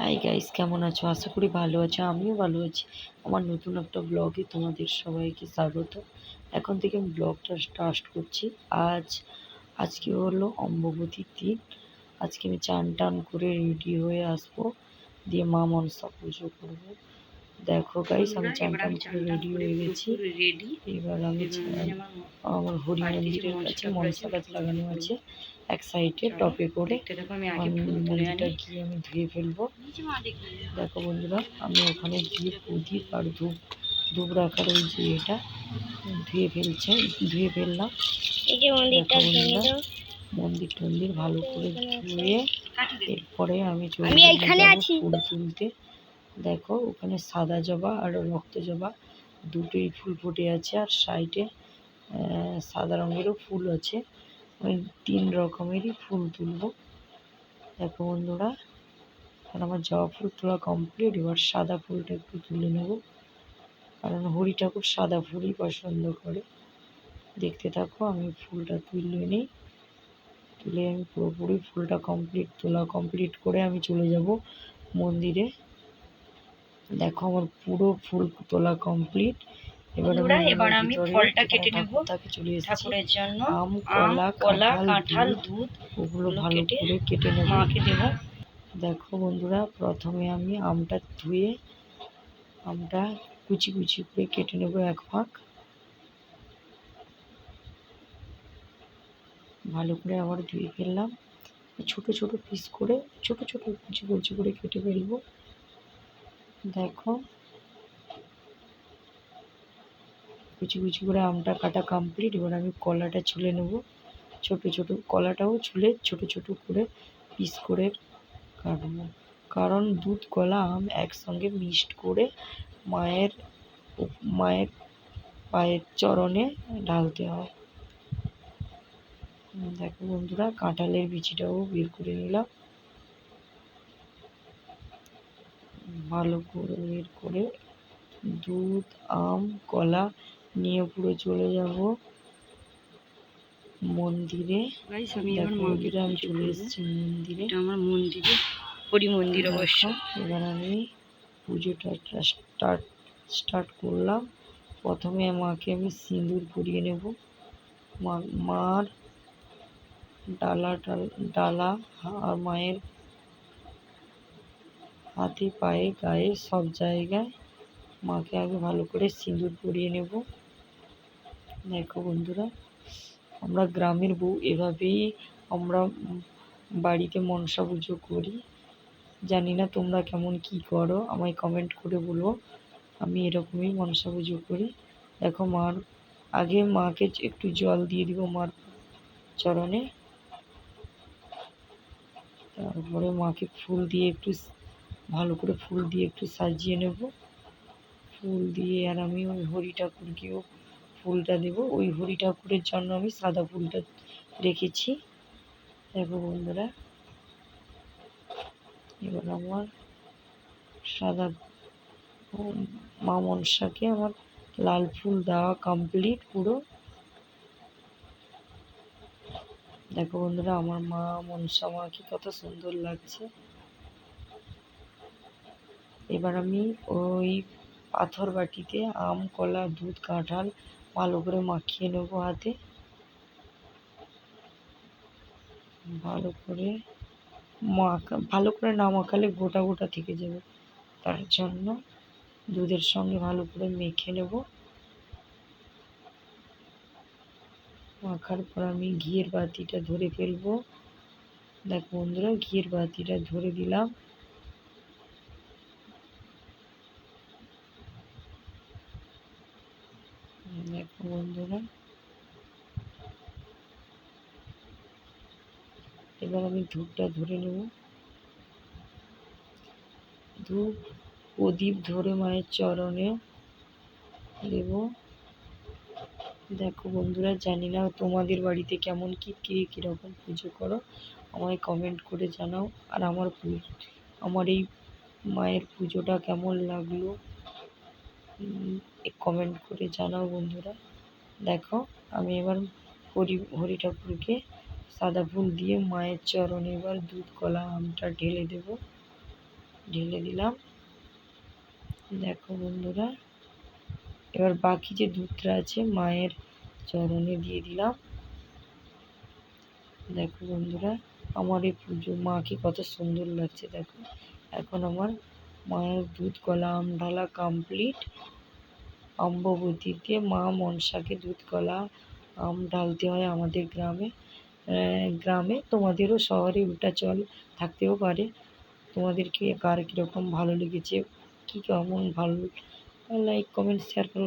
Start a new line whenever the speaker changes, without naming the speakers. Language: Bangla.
হাই গাইস কেমন আছো? আশা করি ভালো আছো আমিও ভালো আছি। আমার নতুন একটা ব্লগে তোমাদের সবাইকে স্বাগত। এখন থেকে আমি ব্লগটা স্টার্ট করছি। আজ আজকে হলো অম্ববতীর দিন। আজকে আমি চান টান করে রেডি হয়ে আসব। দিয়ে মা মনসা পুজো করব। দেখো গাইস আমি চান টান করে রেডি হয়ে গেছি।
রেডি
এবার আমি আমার হরি মন্দিরের কাছে মনসা গাছ লাগানো আছে। এক সাইডে টপে করে মন্দিরটা গিয়ে আমি ধুয়ে ফেলব। দেখো। বন্ধুরা আমি ওখানে গিয়ে প্রদীপ আর ধূপ ধূপ রাখার ওই যে এটা ধুয়ে ফেলছে ধুয়ে ফেললাম।
এই যে মন্দিরটা
দেখো বন্ধুরা, মন্দির টন্দির ভালো করে ধুয়ে এরপরে আমি। ফুল তুলতে। দেখো ওখানে সাদা জবা আর রক্ত জবা দুটোই ফুল ফুটে আছে আর সাইডে সাদা রঙেরও ফুল আছে। ওই তিন রকমেরই ফুল তুলবো। দেখো বন্ধুরা আর আমার জবা ফুল তোলা কমপ্লিট এবার সাদা ফুলটা একটু তুলে নেব। কারণ হরি ঠাকুর সাদা ফুলই পছন্দ করে। দেখতে থাকো, আমি ফুলটা তুলে নিই। তুলে আমি পুরোপুরি ফুলটা কমপ্লিট তোলা কমপ্লিট করে আমি চলে যাব মন্দিরে। দেখো আমার পুরো ফুল তোলা কমপ্লিট
বন্ধুরা, এবার আমি ফলটা কেটে নেব। ঠাকুরের জন্য
আম কলা
কলা
কাঁঠাল দুধ ওগুলো ভালো করে কেটে নেব।
মাকে দেবো।
দেখো বন্ধুরা প্রথমে আমি আমটা ধুয়ে আমটা কুচি কুচি করে কেটে নেব এক ফাঁক। ভালো করে আবার ধুয়ে ফেললাম। ছোট ছোট পিস করে ছোট ছোট কুচি কুচি করে কেটে ফেলব। দেখো কুচি কুচি করে আমটা কাটা কমপ্লিট এবার আমি কলাটা ছুলে নেব। ছোট ছোট কলাটাও ছুলে ছোট ছোট করে পিস করে কাটবো। কারণ দুধ, কলা, আম একসঙ্গে মিক্সড করে মায়ের মায়ের পায়ের চরণে ঢালতে হয়। দেখো বন্ধুরা, কাঁঠালের বিচিটাও বের করে নিলাম। ভালো করে বের করে দুধ, আম, কলা নিয়ে পুরো চলে যাব মন্দিরে।
গাইস আমি
চলে। এসেছি মন্দিরে।
আমার মন্দিরে হরি মন্দির অবশ্য।
এবার আমি পুজোটা স্টার্ট স্টার্ট করলাম। প্রথমে মাকে আমি সিঁদুর পরিয়ে নেব। মা- মার ডালা ডাল- ডালা আর মায়ের হাতে পায়ে গায়ে সব জায়গায় মাকে আগে ভালো করে সিঁদুর পরিয়ে নেব। দেখো বন্ধুরা, আমরা গ্রামের বউ, এভাবেই আমরা বাড়িতে মনসা পুজো করি। জানি না তোমরা কেমন কি করো, আমায় কমেন্ট করে বলো। আমি এরকমই মনসা পুজো করি। দেখো মার, আগে মাকে একটু জল দিয়ে দিব মার চরণে। তারপরে মাকে ফুল দিয়ে একটু ভালো করে ফুল দিয়ে একটু সাজিয়ে নেব। ফুল দিয়ে আর আমি ওই হরি ঠাকুরকেও ফুলটা দেব। ওই হরি ঠাকুরের জন্য আমি সাদা ফুলটা রেখেছি। দেখো বন্ধুরা, এবার আমার সাদা মা মনসাকে আমার লাল ফুল দেওয়া কমপ্লিট পুরো। দেখো বন্ধুরা, আমার মা মনসা মাকে কত সুন্দর লাগছে। এবার আমি ওই পাথর বাটিতে আম, কলা, দুধ, কাঁঠাল ভালো করে মাখিয়ে নেব হাতে। ভালো করে মাখা, ভালো করে না মাখালে গোটা গোটা থেকে যাবে। তার জন্য দুধের সঙ্গে ভালো করে মেখে নেব। মাখার পর আমি ঘিয়ের বাতিটা ধরে ফেলব। দেখো বন্ধুরা, ঘিয়ের বাতিটা ধরে দিলাম দেখো বন্ধুরা। এবার আমি ধূপটা ধরে নেব। ধূপ, প্রদীপ ধরে মায়ের চরণে দেব। দেখো বন্ধুরা, জানি না তোমাদের বাড়িতে কেমন কি, কে, কীরকম পুজো করো। আমায় কমেন্ট করে জানাও। আর আমার আমার এই মায়ের পুজোটা কেমন লাগল কমেন্ট করে জানাও বন্ধুরা। দেখো, আমি এবার হরি হরি ঠাকুরকে সাদা ফুল দিয়ে মায়ের চরণে এবার দুধ, কলা, আমটা ঢেলে দেব। ঢেলে দিলাম। দেখো বন্ধুরা, এবার বাকি যে দুধটা আছে মায়ের চরণে দিয়ে দিলাম। দেখো বন্ধুরা, আমার এই পুজো, মাকে কত সুন্দর লাগছে, দেখো। এখন আমার মায়ের দুধ, কলা, আম ঢালা কমপ্লিট অম্ববতীতে মা মনসাকে দুধ কলা আম ঢালতে হয় আমাদের গ্রামে। গ্রামে তোমাদেরও শহরে উল্টা চল থাকতেও পারে। তোমাদেরকে কার কীরকম ভালো লেগেছে, কী কেমন ভালো লাইক কমেন্ট শেয়ার করো।